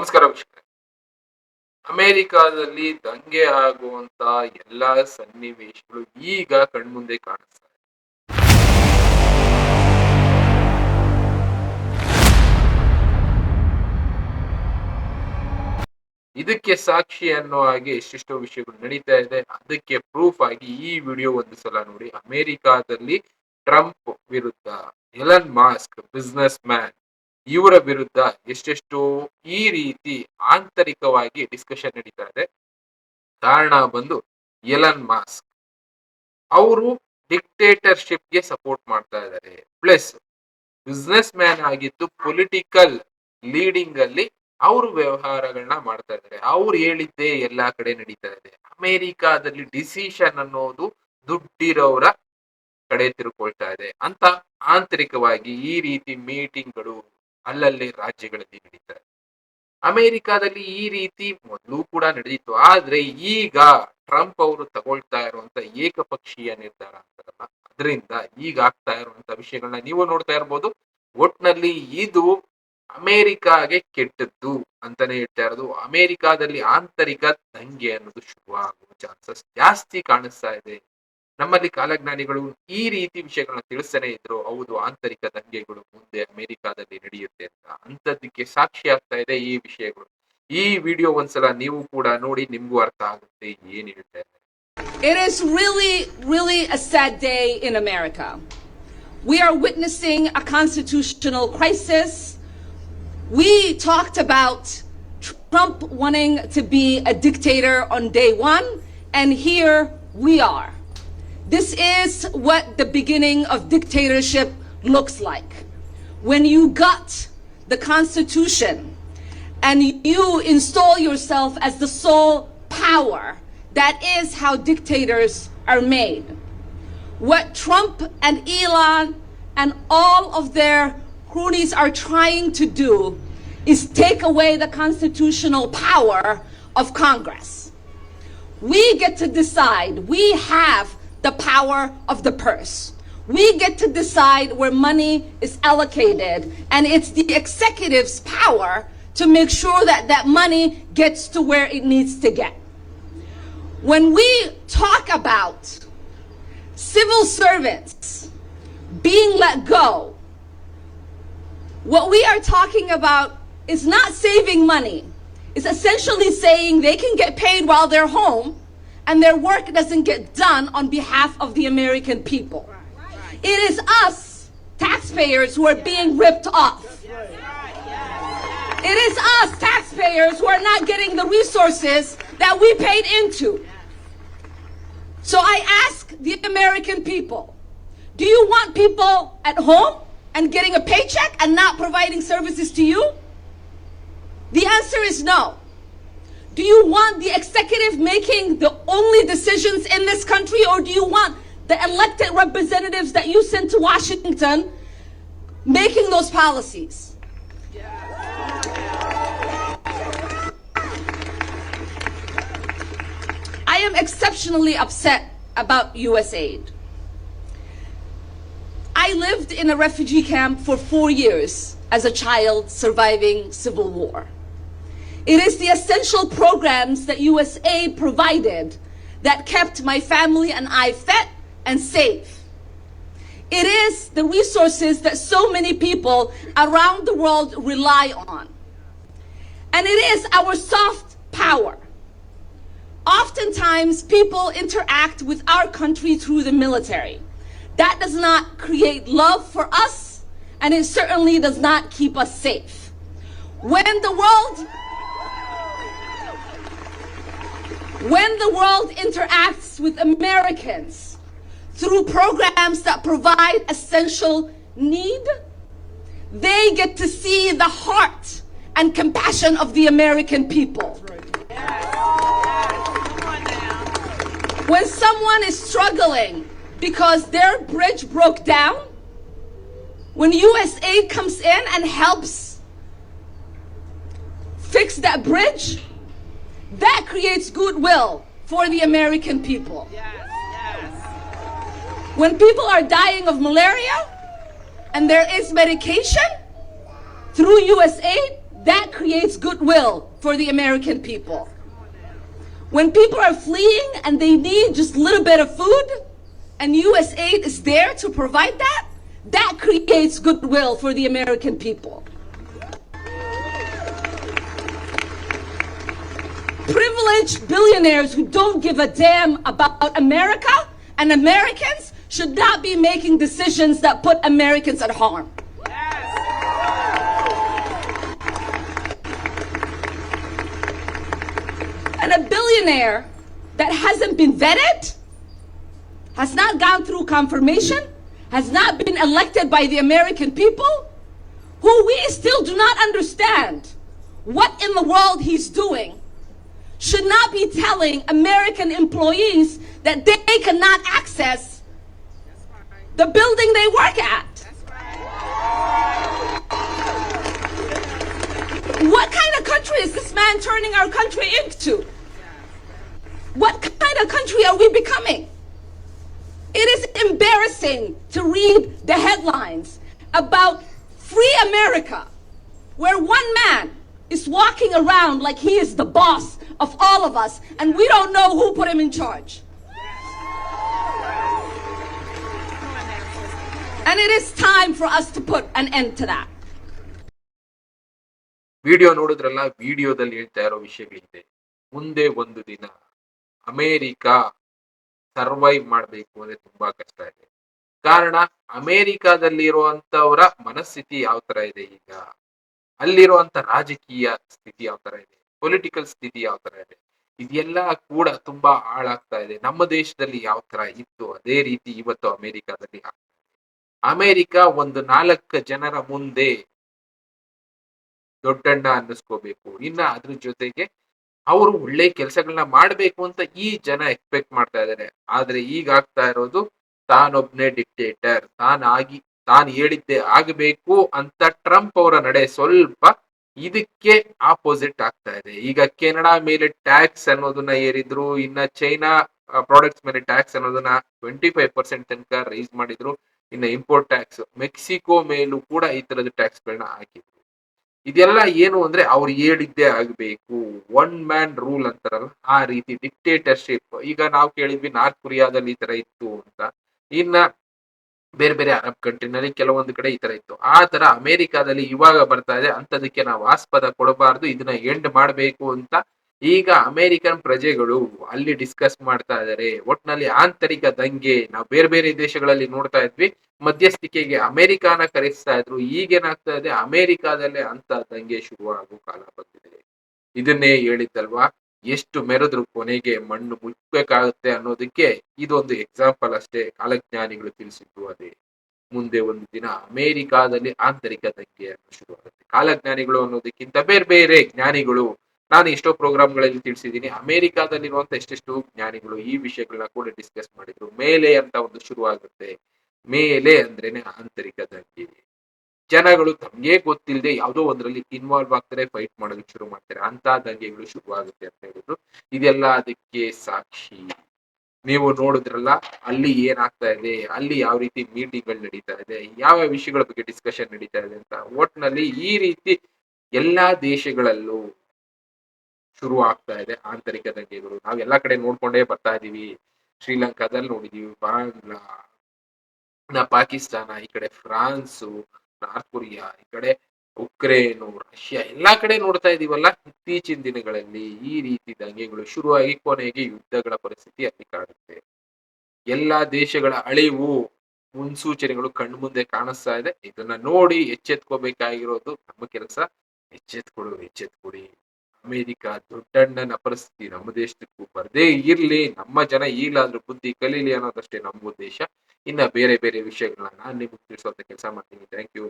ನಮಸ್ಕಾರ ವೀಕ್ಷಕರೇ. ಅಮೆರಿಕಾದಲ್ಲಿ ದಂಗೆ ಆಗುವಂತ ಎಲ್ಲಾ ಸನ್ನಿವೇಶಗಳು ಈಗ ಕಣ್ಮುಂದೆ ಕಾಣಿಸ್ತಾ ಇದೆ. ಇದಕ್ಕೆ ಸಾಕ್ಷಿ ಅನ್ನೋ ಹಾಗೆ ಎಷ್ಟೆಷ್ಟೋ ವಿಷಯಗಳು ನಡೀತಾ ಇದೆ. ಅದಕ್ಕೆ ಪ್ರೂಫ್ ಆಗಿ ಈ ವಿಡಿಯೋ ಒಂದು ಸಲ ನೋಡಿ. ಅಮೆರಿಕಾದಲ್ಲಿ ಟ್ರಂಪ್ ವಿರುದ್ಧ ಎಲನ್ ಮಾಸ್ಕ್ ಬಿಸ್ನೆಸ್ ಮ್ಯಾನ್ ಇವರ ವಿರುದ್ಧ ಎಷ್ಟೆಷ್ಟೋ ಈ ರೀತಿ ಆಂತರಿಕವಾಗಿ ಡಿಸ್ಕಷನ್ ನಡೀತಾ ಇದೆ. ಕಾರಣ ಬಂದು ಎಲನ್ ಮಾಸ್ಕ್ ಅವರು ಡಿಕ್ಟೇಟರ್ಶಿಪ್ಗೆ ಸಪೋರ್ಟ್ ಮಾಡ್ತಾ ಇದ್ದಾರೆ. ಪ್ಲಸ್ ಬಿಸ್ನೆಸ್ ಮ್ಯಾನ್ ಆಗಿದ್ದು ಪೊಲಿಟಿಕಲ್ ಲೀಡಿಂಗ್ ಅಲ್ಲಿ ಅವರು ವ್ಯವಹಾರಗಳನ್ನ ಮಾಡ್ತಾ ಇದ್ದಾರೆ. ಅವ್ರು ಹೇಳಿದ್ದೇ ಎಲ್ಲಾ ಕಡೆ ನಡೀತಾ ಇದೆ. ಅಮೆರಿಕಾದಲ್ಲಿ ಡಿಸಿಷನ್ ಅನ್ನೋದು ದುಡ್ಡಿರೋರ ಕಡೆ ತಿರುಕೊಳ್ತಾ ಇದೆ. ಅಂತ ಆಂತರಿಕವಾಗಿ ಈ ರೀತಿ ಮೀಟಿಂಗ್ಗಳು ಅಲ್ಲಲ್ಲಿ ರಾಜ್ಯಗಳಲ್ಲಿ ನಡೀತಾರೆ. ಅಮೆರಿಕಾದಲ್ಲಿ ಈ ರೀತಿ ಮೊದಲು ಕೂಡ ನಡೆದಿತ್ತು. ಆದ್ರೆ ಈಗ ಟ್ರಂಪ್ ಅವರು ತಗೊಳ್ತಾ ಇರುವಂತ ಏಕಪಕ್ಷೀಯ ನಿರ್ಧಾರ ಅಂತಾರಲ್ಲ ಅದರಿಂದ ಈಗ ಆಗ್ತಾ ಇರುವಂತ ವಿಷಯಗಳನ್ನ ನೀವು ನೋಡ್ತಾ ಇರ್ಬೋದು. ಒಟ್ನಲ್ಲಿ ಇದು ಅಮೆರಿಕಾಗೆ ಕೆಟ್ಟದ್ದು ಅಂತಾನೆ ಹೇಳ್ತಾ ಇರೋದು. ಅಮೆರಿಕಾದಲ್ಲಿ ಆಂತರಿಕ ದಂಗೆ ಅನ್ನೋದು ಶುರುವಾಗುವ ಚಾನ್ಸಸ್ ಜಾಸ್ತಿ ಕಾಣಿಸ್ತಾ ಇದೆ. ನಮ್ಮಲ್ಲಿ ಕಾಲಜ್ಞಾನಿಗಳು ಈ ರೀತಿ ವಿಷಯಗಳನ್ನ ತಿಳಿಸ್ತಾನೆ ಇದ್ರು ಹೌದು ಆಂತರಿಕ ದಂಗೆಗಳು ಮುಂದೆ ಅಮೆರಿಕಾದಲ್ಲಿ ನಡೆಯುತ್ತೆ ಅಂತ ಅಂತದಕ್ಕೆ ಸಾಕ್ಷಿ ಆಗ್ತಾ ಇದೆ ಈ ವಿಷಯಗಳು ಈ ವಿಡಿಯೋ ಒಂದ್ಸಲ ನೀವು ಕೂಡ ನೋಡಿ ನಿಮ್ಗೂ ಅರ್ಥ ಆಗುತ್ತೆ ಏನ್ ಹೇಳ್ತಾ ಇದ್ದಾರೆ It is really, really a sad day in America. We are witnessing a constitutional crisis. We talked about Trump wanting to be a dictator on day one, and here we are. This is what the beginning of dictatorship looks like. When you gut the Constitution and you install yourself as the sole power, that is how dictators are made. What Trump and Elon and all of their cronies are trying to do is take away the constitutional power of Congress. We get to decide. We have the power of the purse. We get to decide where money is allocated, and it's the executive's power to make sure that that money gets to where it needs to get. When we talk about civil servants being let go, what we are talking about is not saving money. It's essentially saying they can get paid while they're home and their work doesn't get done on behalf of the American people. It is us, taxpayers, who are being ripped off. It is us, taxpayers, who are not getting the resources that we paid into. So I ask the American people do you want people at home and getting a paycheck and not providing services to you? The answer is no. Do you want the executive making the only decisions in this country, or do you want the elected representatives that you sent to Washington making those policies? I am exceptionally upset about US aid. I lived in a refugee camp for four years as a child surviving civil war. It is the essential programs that USA provided that kept my family and I fed and safe. It is the resources that so many people around the world rely on. And it is our soft power. Oftentimes, people interact with our country through the military. That does not create love for us, and it certainly does not keep us safe. When the world when the world interacts with Americans through programs that provide essential need, they get to see the heart and compassion of the American people. When someone is struggling because their bridge broke down, when USAID comes in and helps fix that bridge, that creates goodwill for the American people. When people are dying of malaria and there is medication through USAID, that creates goodwill for the American people. When people are fleeing and they need just a little bit of food, and US aid is there to provide that, that creates goodwill for the American people. Privileged billionaires who don't give a damn about America and Americans should not be making decisions that put Americans at harm. And a billionaire that hasn't been vetted, has not gone through confirmation, has not been elected by the American people, who we still do not understand what in the world he's doing, should not be telling American employees that they cannot access the building they work at. What kind of country is this man turning our country into? What kind of country are we becoming? It is embarrassing to read the headlines about free America, where one man is walking around like he is the boss of all of us, and we don't know who put him in charge. And it is time for us to put an end to that. Video ನೋಡಿದ್ರಲ್ಲ ವಿಡಿಯೋದಲ್ಲಿ ಹೇಳ್ತಾ ಇರೋ ವಿಷಯಗಳಿದೆ ಮುಂದೆ ಒಂದು ದಿನ America survive ಮಾಡಬೇಕು ಅಂದ್ರೆ ತುಂಬಾ ಕಷ್ಟ ಇದೆ ಕಾರಣ ಅಮೇರಿಕಾದಲ್ಲಿರುವಂತವರ ಮನಸ್ಥಿತಿ ಯಾವ ತರ ಇದೆ ಈಗ ಅಲ್ಲಿರುವಂತ ರಾಜಕೀಯ ಸ್ಥಿತಿ ಯಾವ ತರ ಇದೆ? ಪೊಲಿಟಿಕಲ್ ಸ್ಥಿತಿ ಯಾವ ತರ ಇದೆ? ಇದೆಲ್ಲ ಕೂಡ ತುಂಬಾ ಹಾಳಾಗ್ತಾ ಇದೆ. ನಮ್ಮ ದೇಶದಲ್ಲಿ ಯಾವ ತರ ಇತ್ತು ಅದೇ ರೀತಿ ಇವತ್ತು ಅಮೆರಿಕಾದಲ್ಲಿ ಅಮೇರಿಕ ಒಂದು ನಾಲ್ಕು ಜನರ ಮುಂದೆ ದೊಡ್ಡಣ್ಣ ಅನ್ನಿಸ್ಕೋಬೇಕು. ಇನ್ನ ಅದ್ರ ಜೊತೆಗೆ ಅವರು ಒಳ್ಳೆ ಕೆಲಸಗಳನ್ನ ಮಾಡ್ಬೇಕು ಅಂತ ಈ ಜನ ಎಕ್ಸ್ಪೆಕ್ಟ್ ಮಾಡ್ತಾ ಇದ್ದಾರೆ ಆದ್ರೆ ಈಗ ಆಗ್ತಾ ಇರೋದು ತಾನೊಬ್ನೇ ಡಿಕ್ಟೇಟರ್ ತಾನಾಗಿ ತಾನು ಹೇಳಿದ್ದೆ ಆಗಬೇಕು ಅಂತ ಟ್ರಂಪ್ ಅವರ ನಡೆ ಸ್ವಲ್ಪ ಇದಕ್ಕೆ ಆಪೋಸಿಟ್ ಆಗ್ತಾ ಇದೆ. ಈಗ ಕೆನಡಾ ಮೇಲೆ ಟ್ಯಾಕ್ಸ್ ಅನ್ನೋದನ್ನ ಏರಿದ್ರು, ಇನ್ನ ಚೈನಾ ಪ್ರಾಡಕ್ಟ್ಸ್ ಮೇಲೆ ಟ್ಯಾಕ್ಸ್ ಅನ್ನೋದನ್ನ ಟ್ವೆಂಟಿ ಫೈವ್ ಪರ್ಸೆಂಟ್ ತನಕ ರೈಸ್ ಮಾಡಿದ್ರು, ಇನ್ನ ಇಂಪೋರ್ಟ್ ಟ್ಯಾಕ್ಸ್ ಮೆಕ್ಸಿಕೋ ಮೇಲೂ ಕೂಡ ಈ ತರದ ಟ್ಯಾಕ್ಸ್ ಗಳನ್ನ ಹಾಕಿದ್ರು. ಇದೆಲ್ಲ ಏನು ಅಂದ್ರೆ ಅವ್ರು ಹೇಳಿದ್ದೇ ಆಗ್ಬೇಕು. ಒನ್ ಮ್ಯಾನ್ ರೂಲ್ ಅಂತಾರಲ್ಲ, ಆ ರೀತಿ ಡಿಕ್ಟೇಟರ್ಶಿಪ್ ಈಗ ನಾವು ಕೇಳಿದ್ವಿ ನಾರ್ತ್ ಕೊರಿಯಾದಲ್ಲಿ ಈ ತರ ಇತ್ತು ಅಂತ. ಇನ್ನ ಬೇರೆ ಬೇರೆ ಅರಬ್ ಕಂಟ್ರಿನಲ್ಲಿ ಕೆಲವೊಂದು ಕಡೆ ಈ ತರ ಇತ್ತು. ಆ ತರ ಅಮೆರಿಕಾದಲ್ಲಿ ಇವಾಗ ಬರ್ತಾ ಇದೆ ಅಂತದಕ್ಕೆ ನಾವು ಆಸ್ಪದ ಕೊಡಬಾರ್ದು, ಇದನ್ನ ಎಂಡ್ ಮಾಡಬೇಕು ಅಂತ ಈಗ ಅಮೆರಿಕನ್ ಪ್ರಜೆಗಳು ಅಲ್ಲಿ ಡಿಸ್ಕಸ್ ಮಾಡ್ತಾ ಇದ್ದಾರೆ ಒಟ್ನಲ್ಲಿ ಆಂತರಿಕ ದಂಗೆ ನಾವು ಬೇರೆ ಬೇರೆ ದೇಶಗಳಲ್ಲಿ ನೋಡ್ತಾ ಇದ್ವಿ, ಮಧ್ಯಸ್ಥಿಕೆಗೆ ಅಮೆರಿಕಾನ ಕರೆಸ್ತಾ ಇದ್ರು ಈಗೇನಾಗ್ತಾ ಇದೆ, ಅಮೆರಿಕಾದಲ್ಲೇ ಅಂತ ದಂಗೆ ಶುರುವಾಗುವ ಕಾಲ ಬಂದಿದೆ. ಇದನ್ನೇ ಹೇಳಿದ್ದಲ್ವಾ? ಎಷ್ಟು ಮೆರೆದ್ರು ಕೊನೆಗೆ ಮಣ್ಣು ಮುಚ್ಚಬೇಕಾಗುತ್ತೆ ಅನ್ನೋದಕ್ಕೆ ಇದೊಂದು ಎಕ್ಸಾಂಪಲ್ ಅಷ್ಟೇ ಕಾಲಜ್ಞಾನಿಗಳು ತಿಳಿಸಿದ್ದು ಅದೇ. ಮುಂದೆ ಒಂದು ದಿನ ಅಮೆರಿಕಾದಲ್ಲಿ ಆಂತರಿಕ ದಂಗೆ ಶುರುವಾಗುತ್ತೆ. ಕಾಲಜ್ಞಾನಿಗಳು ಅನ್ನೋದಕ್ಕಿಂತ ಬೇರೆ ಬೇರೆ ಜ್ಞಾನಿಗಳು. ನಾನು ಎಷ್ಟೋ ಪ್ರೋಗ್ರಾಮ್ಗಳಲ್ಲಿ ತಿಳಿಸಿದ್ದೀನಿ ಅಮೆರಿಕಾದಲ್ಲಿರುವಂತ ಎಷ್ಟೆಷ್ಟು ಜ್ಞಾನಿಗಳು ಈ ವಿಷಯಗಳನ್ನ ಕೂಡ ಡಿಸ್ಕಸ್ ಮಾಡಿದ್ರು. ಮೇಲೆ ಅಂತ ಒಂದು ಶುರುವಾಗುತ್ತೆ. ಮೇಲೆ ಅಂದ್ರೇನೆ ಆಂತರಿಕ ದಂಗೆ. ಜನಗಳು ತಮ್ಗೆ ಗೊತ್ತಿಲ್ಲದೆ ಯಾವುದೋ ಒಂದರಲ್ಲಿ ಇನ್ವಾಲ್ವ್ ಆಗ್ತಾರೆ ಫೈಟ್ ಮಾಡೋದಕ್ಕೆ ಶುರು ಮಾಡ್ತಾರೆ. ಅಂತ ದಂಗೆಗಳು ಶುರುವಾಗುತ್ತೆ ಅಂತ ಹೇಳಿದ್ರು. ಇದೆಲ್ಲ ಅದಕ್ಕೆ ಸಾಕ್ಷಿ. ನೀವು ನೋಡಿದ್ರಲ್ಲ, ಅಲ್ಲಿ ಏನಾಗ್ತಾ ಇದೆ, ಅಲ್ಲಿ ಯಾವ ರೀತಿ ಮೀಟಿಂಗ್ಗಳು ನಡೀತಾ ಇದೆ, ಯಾವ ವಿಷಯಗಳ ಬಗ್ಗೆ ಡಿಸ್ಕಷನ್ ನಡೀತಾ ಇದೆ ಅಂತ ಒಟ್ನಲ್ಲಿ ಈ ರೀತಿ ಎಲ್ಲಾ ದೇಶಗಳಲ್ಲೂ ಶುರು ಆಗ್ತಾ ಇದೆ ಆಂತರಿಕ ದಂಗೆಗಳು. ನಾವು ಎಲ್ಲಾ ಕಡೆ ನೋಡ್ಕೊಂಡೇ ಬರ್ತಾ ಇದೀವಿ. ಶ್ರೀಲಂಕಾದಲ್ಲಿ ನೋಡಿದೀವಿ, ಬಾಂಗ್ಲಾ ಪಾಕಿಸ್ತಾನ, ಈ ಕಡೆ ಫ್ರಾನ್ಸು ನಾರ್ತ್ ಕೊರಿಯಾ, ಈ ಕಡೆ ಉಕ್ರೇನು, ರಷ್ಯಾ ಎಲ್ಲಾ ಕಡೆ ನೋಡ್ತಾ ಇದೀವಲ್ಲ ಇತ್ತೀಚಿನ ದಿನಗಳಲ್ಲಿ ಈ ರೀತಿ ದಂಗೆಗಳು ಶುರುವಾಗಿ ಕೊನೆಗೆ ಯುದ್ಧಗಳ ಪರಿಸ್ಥಿತಿ ಅಲ್ಲಿ ಕಾಣುತ್ತೆ. ಎಲ್ಲಾ ದೇಶಗಳ ಅಳಿವು, ಮುನ್ಸೂಚನೆಗಳು ಕಣ್ಮುಂದೆ ಕಾಣಿಸ್ತಾ ಇದೆ. ಇದನ್ನ ನೋಡಿ ಎಚ್ಚೆತ್ಕೋಬೇಕಾಗಿರೋದು ನಮ್ಮ ಕೆಲಸ. ಎಚ್ಚೆತ್ಕೊಡು, ಎಚ್ಚೆತ್ಕೊಡಿ. ಅಮೆರಿಕ ದೊಡ್ಡಣ್ಣನ ಪರಿಸ್ಥಿತಿ ನಮ್ಮ ದೇಶಕ್ಕೂ ಬರದೇ ಇರ್ಲಿ. ನಮ್ಮ ಜನ ಈಗಲಾದ್ರೂ ಬುದ್ಧಿ ಕಲೀಲಿ ಅನ್ನೋದಷ್ಟೇ ನಮ್ಮ ಉದ್ದೇಶ. ಇನ್ನ ಬೇರೆ ಬೇರೆ ವಿಷಯಗಳನ್ನ ನಾನು ನಿಮ್ಗೆ ತಿಳಿಸೋಂತ ಕೆಲಸ ಮಾಡ್ತೀನಿ ಥ್ಯಾಂಕ್ ಯು